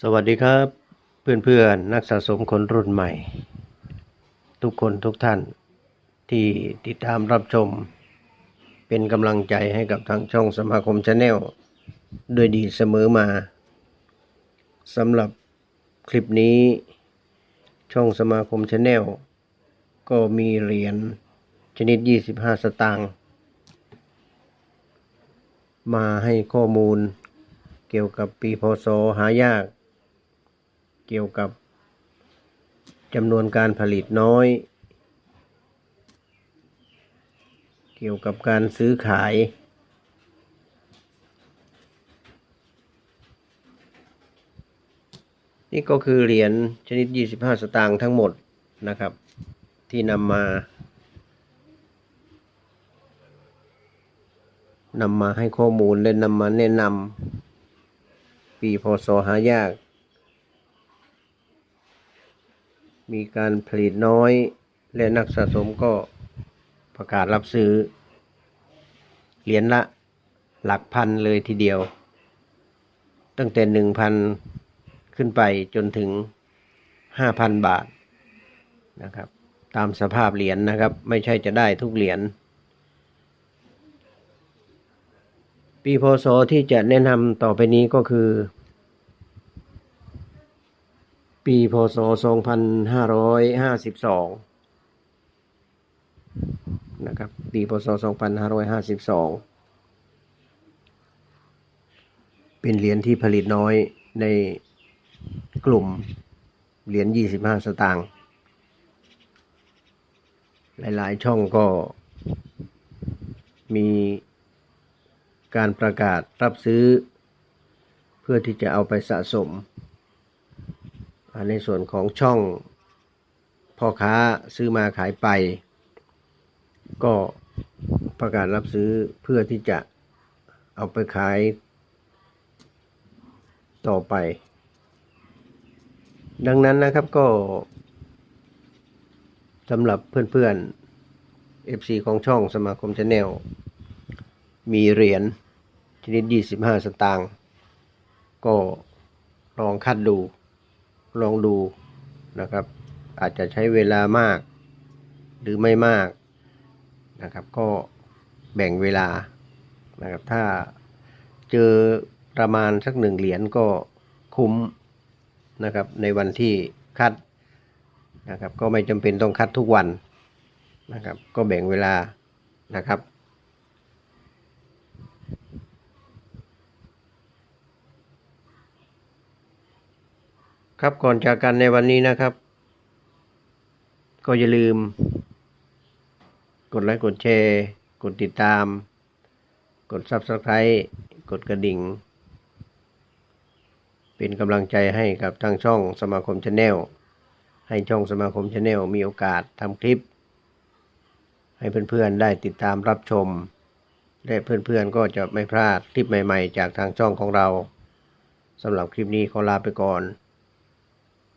สวัสดีครับ เพื่อนๆนักสะสมคนรุ่นใหม่ ทุกคนทุกท่านที่ติดตามรับชม เป็นกำลังใจให้กับทางช่องสมาคมชาแนลด้วยดีเสมอมาสำหรับคลิปนี้ ช่องสมาคมชาแนลก็มีเหรียญชนิด 25 สตางค์มาให้ข้อมูลเกี่ยวกับปีพศหายาก เกี่ยวกับจำนวนการผลิตน้อย เกี่ยวกับการซื้อขาย นี่ก็คือเหรียญชนิด 25 สตางค์ทั้งหมดนะครับ ที่นำมานำมาให้ข้อมูลและนำมาแนะนำปีพศหายาก มีการผลิตน้อย และนักสะสมก็ประกาศรับซื้อ เหรียญละหลักพันเลยทีเดียว ตั้งแต่หนึ่งพันขึ้นไปจนถึงห้าพันบาทนะครับ ตามสภาพเหรียญนะครับ ไม่ใช่จะได้ทุกเหรียญปีพศที่จะแนะนำต่อไปนี้ก็คือ ปีพศ 2552 นะครับ ปีพศ 2552 เป็นเหรียญที่ผลิตน้อยในกลุ่มเหรียญ 25 สตางค์ หลาย ๆ ช่องก็มีการประกาศรับซื้อ เพื่อที่จะเอาไปสะสม ในส่วนของช่องพ่อค้าซื้อมาขายไป ก็ประกาศรับซื้อเพื่อที่จะเอาไปขายต่อไป ดังนั้นนะครับก็สำหรับเพื่อนๆ FC ของช่องสมาคมชาแนลมีเหรียญชนิด 25 สตางค์ก็ลองคัดดู ลองดูนะครับ อาจจะใช้เวลามาก หรือไม่มากนะครับ ก็แบ่งเวลานะครับ ถ้าเจอประมาณสักหนึ่งเหรียญก็คุ้มนะครับ ในวันที่คัดนะครับ ก็ไม่จำเป็นต้องคัดทุกวันนะครับ ก็แบ่งเวลานะครับ ครับก่อนจากกันในวันนี้นะครับ ก็อย่าลืม กดไลค์กดแชร์ กดติดตาม กด Subscribe กดกระดิ่ง เป็นกำลังใจให้กับทางช่องสมาคมชาแนลให้ช่องสมาคมชาแนลมีโอกาสทำคลิป ให้เพื่อนๆได้ติดตามรับชม และเพื่อนๆก็จะไม่พลาดคลิปใหม่ๆ จากทางช่องของเราสำหรับคลิปนี้ขอลาไปก่อน